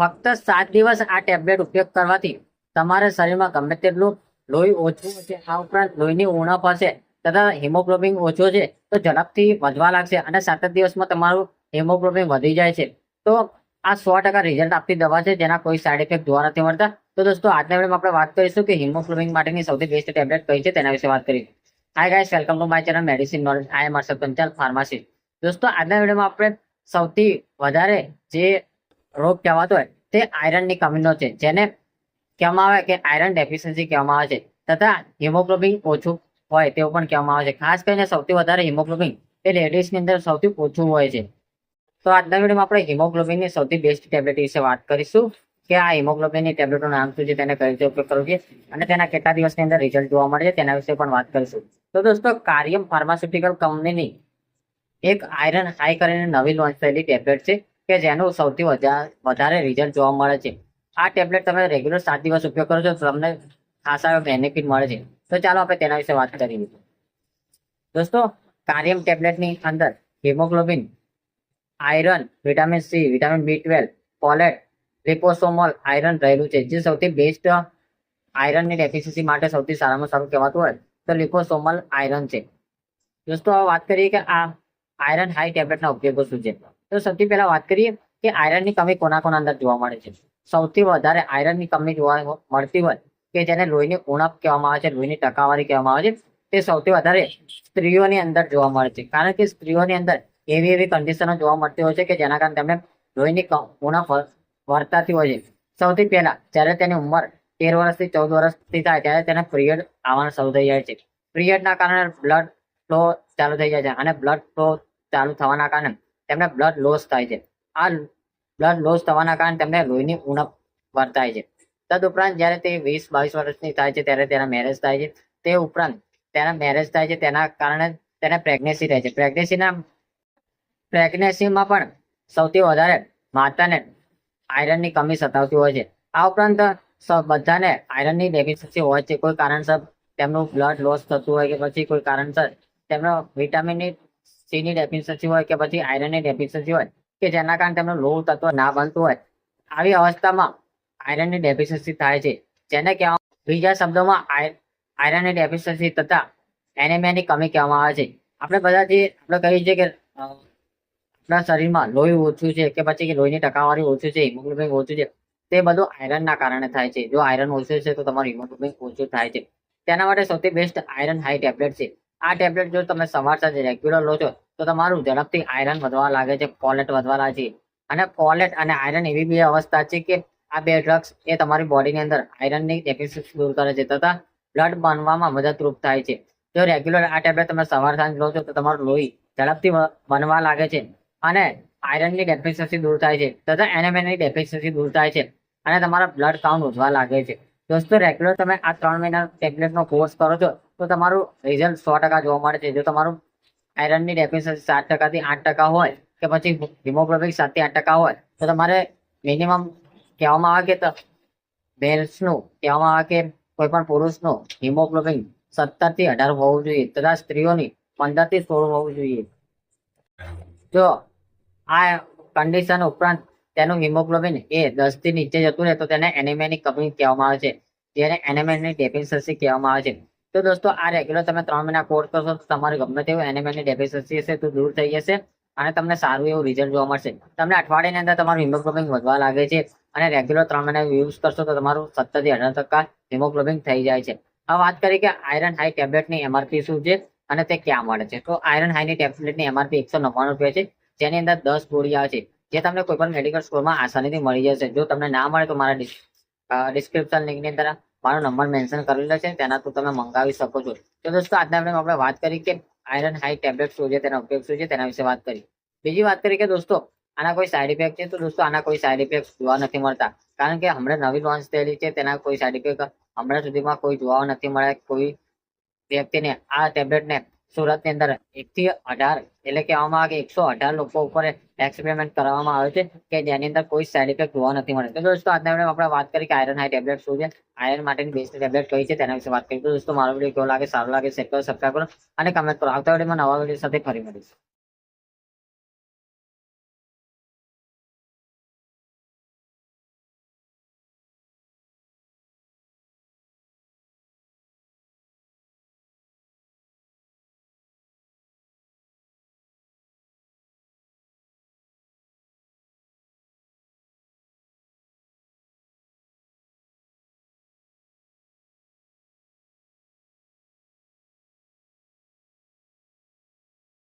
ફક્ત સાત દિવસ આ ટેબ્લેટ ઉપયોગ કરવાથી તમારા શરીરમાં ગમે તેટલું લોહી ઓછું હશે, આ ઉપરાંત લોહીની ઉણપ હશે તથા હિમોગ્લોબિન ઓછો છે, તો ઝડપથી વધવા લાગશે અને સાત દિવસમાં તમારું હિમોગ્લોબિન વધી જાય છે. તો આ સો ટકા રિઝલ્ટ આપતી દવા છે, જેના કોઈ સાઈડ ઇફેક્ટ જોવા નથી મળતા. તો દોસ્તો, આજના વિડીયોમાં આપણે વાત કરીશું કે હિમોગ્લોબિન માટેની સૌથી બેસ્ટ ટેબ્લેટ કઈ છે તેના વિશે વાત કરી hi guys welcome to my channel medicine knowledge I am Harshad Panchal pharmacy દોસ્તો, આજના વિડીયોમાં આપણે સૌથી વધારે જે રોગ કહેવાતો હોય તે આયરનની કમીનો છે. જેને કહેવામાં આવે કે આયરન ડેફિશિયન્સી કહેવામાં આવે છે. તથા હિમોગ્લોબિન ઓછું હોય તેવું પણ કહેવામાં આવે છે. ખાસ કરીને સૌથી વધારે હિમોગ્લોબિન એ લેડીઝની અંદર સૌથી ઓછું હોય છે. તો આજના વિડીયોમાં આપણે હિમોગ્લોબિનની સૌથી બેસ્ટ ટેબ્લેટ વિશે વાત કરીશું કે આ હિમોગ્લોબિનની ટેબ્લેટનું નામ શું છે તેને કઈ રીતે ઉપયોગ કરવો જોઈએ અને તેના કેટલા દિવસની અંદર રિઝલ્ટ જોવા મળે છે તેના વિશે પણ વાત કરીશું. તો દોસ્તો, કાર્યમ ફાર્માસ્યુટિકલ કંપનીની એક આયરન હાઈ કરીને નવી લોન્ચ થયેલી ટેબ્લેટ છે. કે જેનું સૌથી વધા- વધારે રિઝલ્ટ જોવા મળે છે. આ ટેબ્લેટ તમે રેગ્યુલર સાત દિવસ ઉપયોગ કરો છો, તમને ખાસા બેનિફિટ મળે છે. તો ચાલો આપણે તેના વિશે વાત કરીએ દોસ્તો, કાર્યમ ટેબ્લેટની અંદર haemoglobin, iron vitamin C vitamin B twelve folate liposomal iron રહેલું છે. જે સૌથી બેસ્ટ આયરનની ડેફિશિયન્સી માટે સૌથી સારામાં સારું કહેવાતું હોય તો લિપોસોમલ આયરન છે. દોસ્તો વાત કરીએ કે આ આયરન હાઈ ટેબ્લેટના ઉપયોગો શું છે. તો સૌથી પહેલા વાત કરીએ કે આયરનની કમી કોના કોના અંદર જોવા મળે છે. સૌથી વધારે આયરનની કમી જોવા મળતી હોય કે જેને લોહીની ઉણપ કહેવામાં આવે છે, લોહીની ટકાવારી કહેવામાં આવે છે, તે સૌથી વધારે સ્ત્રીઓની અંદર જોવા મળે છે. કારણ કે સ્ત્રીઓની અંદર એવી એવી કન્ડિશનો જોવા મળતી હોય છે કે જેના કારણે તેમને લોહીની ઉણપ વર- વર્તાતી હોય છે. સૌથી પહેલા જ્યારે તેની ઉંમર તેર વર્ષથી ચૌદ વર્ષથી થાય ત્યારે તેને પિરિયડ આવવાનું શરૂ થઈ જાય છે. પિરિયડના કારણે બ્લડ ફ્લો ચાલુ થઈ જાય છે અને બ્લડ ફ્લો ચાલુ થવાના કારણે તેમને બ્લડ લોસ થાય છે. આ બ્લડ લોસ થવાના કારણે તેમને લોહીની ઉણપ વર્તાય છે. તદ ઉપરાંત જ્યારે તે વીસ બાવીસ વર્ષની થાય છે, ત્યારે તેના મેરેજ થાય છે. તે ઉપરાંત તેના મેરેજ થાય છે, તેના કારણે તેને પ્રેગ્નેન્સી રહે છે. પ્રેગ્નેન્સીના પ્રેગ્નેન્સીમાં પણ સૌથી વધારે માતાને આયરનની કમી સતાવતી હોય છે. આ ઉપરાંત બધાને આયરનની ડેફિશિયન્સી હોય છે. કોઈ કારણસર તેમનું બ્લડ લોસ થતું હોય કે પછી કોઈ કારણસર તેમનો વિટામિનની સીની ડેફિશિયન્સી હોય કે પછી આયરનની ડેફિશિયન્સી હોય કે જેના કારણે તેમનું લોહ તત્વ ના બનતું હોય, આવી અવસ્થામાં આયરનની ડેફિશિયન્સી થાય છે. જેને કહેવા બીજા શબ્દોમાં આય- આયરનની ડેફિશિયન્સી તથા એનેમિયાની કમી કહેવામાં આવે છે. આપણે બધાથી આપણે કહીએ છીએ કે આપણા શરીરમાં લોહી ઓછું છે કે પછી લોહીની ટકાવારી ઓછું છે હિમોગ્લોબિન ઓછું છે, તે બધું આયરનના કારણે થાય છે. જો આયરન ઓછું છે તો તમારું હિમોગ્લોબિન ઓછું થાય છે. તેના માટે સૌથી બેસ્ટ આયરન હાઈ ટેબ્લેટ છે. આ ટેબ્લેટ જો તમે સવાર સાંજે રેગ્યુલર લો છો, તો તમારું ઝડપથી આયરન વધવા લાગે છે ફોલેટ વધવા લાગે છે. અને ફોલેટ અને આયરન એવી બે અવસ્થા છે કે આ બે ડ્રગ્સ એ તમારી બોડીની અંદર આયરનની ડેફિસિટ દૂર કરે છે તથા બ્લડ બનવામાં મદદરૂપ થાય છે. જો રેગ્યુલર આ ટેબ્લેટ તમે સવાર સાંજ લો છો, તો તમારું લોહી ઝડપથી બનવા લાગે છે અને આયરનની ડેફિશિયન્સી દૂર થાય છે તથા એનેમિયાની ડેફિશિયન્સી દૂર થાય છે અને તમારા બ્લડ કાઉન્ટ વધવા લાગે છે. દોસ્તો રેગ્યુલર તમે આ ત્રણ મહિના ટેબ્લેટનો કોર્સ કરો છો, તો તમારું રિઝલ્ટ સો ટકા જોવા મળે છે. જો તમારું આયરનની ડેફિશિયન્સી સાત ટકાથી આઠ ટકા હોય કે પછી હિમોગ્લોબિન સાતથી આઠ ટકા હોય, તો તમારે મિનિમમ કહેવામાં આવે કે મેલ્સનું કહેવામાં આવે કે કોઈ પણ પુરુષનું હિમોગ્લોબિન સત્તરથી અઢાર હોવું જોઈએ, તથા સ્ત્રીઓની પંદરથી સોળ હોવું જોઈએ. જો આ કન્ડિશન ઉપરાંત તેનું હિમોગ્લોબિન એ દસથી નીચે જતું રહે તો તેને એનિમિયાની કમી કહેવામાં આવે છે. જેને એનિમિયાની ડેફિશિયન્સી કહેવામાં આવે છે. તો દોસ્તો, આ રેગ્યુલર તમે ત્રણ મહિના કોર્સ કરશો તો તમારે ગમે તેવું એનિમિયાની ડેફિશિયન્સી હશે તો દૂર થઈ જશે અને તમને સારું એવું રિઝલ્ટ જોવા મળશે. તમને અઠવાડિયાની અંદર તમારું હિમોગ્લોબિન વધવા લાગે છે અને રેગ્યુલર ત્રણ મહિના યુઝ કરશો તો તમારું સત્તરથી અઢાર ટકા હિમોગ્લોબિન થઈ જાય છે. હવે વાત કરીએ કે આયરન હાઈ ટેબ્લેટની એમઆરપી શું છે અને તે ક્યાં મળે છે? તો આયરન હાઈની ટેબ્લેટની એમઆરપી એકસો નવ્વાણું રૂપિયા છે. જેની અંદર દસ ગોળી આવે છે. જે તમને કોઈ પણ મેડિકલ સ્ટોરમાં આસાનીથી મળી જશે. જો તમને ના મળે તો મારા ડિસ્ક્રિપ્શન લિંકની અંદર મારો નંબર મેન્શન કરેલો છે. તેના થ્રુ તમે મંગાવી શકો છો. તો દોસ્તો, આજના આપણે આપણે વાત કરી કે આયરન હાઈ ટેબ્લેટ શું છે, તેના ઉપયોગ શું છે, તેના વિશે વાત કરી. બીજી વાત કરી કે દોસ્તો, આના કોઈ સાઈડ ઇફેક્ટ છે? તો દોસ્તો, આના કોઈ સાઈડ ઇફેક્ટ જોવા નથી મળતા. કારણ કે હમણાં નવી લોન્ચ થયેલી છે, તેના કોઈ સાઈડ ઇફેક્ટ હમણાં સુધીમાં કોઈ જોવા નથી મળ્યા. કોઈ વ્યક્તિને આ ટેબ્લેટને સુરતની અંદર એકથી અઢાર, એટલે કહેવામાં આવે કે એકસો અઢાર લોકો ઉપર એક્સપેરિમેન્ટ કરવામાં આવે છે, કે જેની અંદર કોઈ સાઈડ ઇફેક્ટ જોવા નથી મળે. તો દોસ્તો, આજના આપણે વાત કરી કે આયરન હાઈ ટેબ્લેટ શું છે આયરન માટેની બેસ્ટ ટેબ્લેટ કઈ છે, તેના વિશે વાત કરી તો દોસ્તો, મારો વીડિયો કેવો લાગે, સારો લાગે શેર કરો સબસ્ક્રાઈબ કરો અને કમેન્ટ કરો. આવતા વિડીયોમાં નવા વીડિયો સાથે ફરી મળીશું.